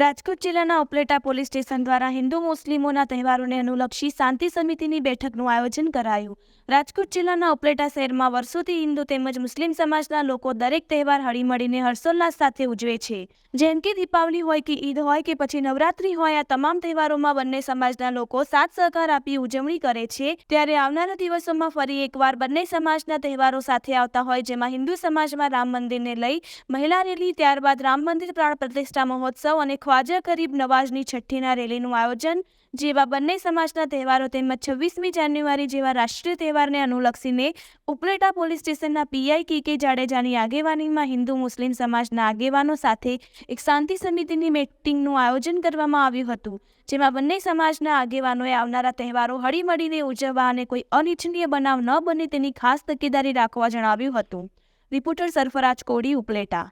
રાજકોટ જિલ્લાના Upleta police station દ્વારા હિન્દુ મુસ્લિમોના તહેવારોને અનુલક્ષી શાંતિ સમિતિની બેઠકનું આયોજન કરાયું. રાજકોટ જિલ્લાના ઉપલેટા શહેરમાં વર્ષોથી હિન્દુ તેમજ મુસ્લિમ સમાજના લોકો દરેક તહેવાર હળીમળીને હર્ષોલ્લાસ સાથે ઉજવે છે. જેમ કે દીપાવલી હોય કે ઈદ હોય કે પછી નવરાત્રી હોય, આ તમામ તહેવારોમાં બંને સમાજના લોકો સાથ સહકાર આપી ઉજવણી કરે છે. ત્યારે આવનારા દિવસોમાં ફરી એકવાર બંને સમાજના તહેવારો સાથે આવતા હોય, જેમાં હિન્દુ સમાજમાં રામ મંદિરને લઈ મહિલા રેલી, ત્યારબાદ રામ મંદિર પ્રાણ પ્રતિષ્ઠા મહોત્સવ અને ખ્વાજા ગરીબ નવાજની છઠ્ઠીના રેલીનું આયોજન, જેવા બંને સમાજના તહેવારો તેમજ છવ્વીસમી જાન્યુઆરી જેવા રાષ્ટ્રીય તહેવારને અનુલક્ષીને ઉપલેટા પોલીસ સ્ટેશનના પીઆઈ કે કે જાડેજાની આગેવાનીમાં હિન્દુ મુસ્લિમ સમાજના આગેવાનો સાથે એક શાંતિ સમિતિની મિટિંગનું આયોજન કરવામાં આવ્યું હતું, જેમાં બંને સમાજના આગેવાનોએ આવનારા તહેવારો હળીમળીને ઉજવવા અને કોઈ અનિચ્છનીય બનાવ ન બને તેની ખાસ તકેદારી રાખવા જણાવ્યું હતું. રિપોર્ટર સરફરાજ કોડી ઉપલેટા.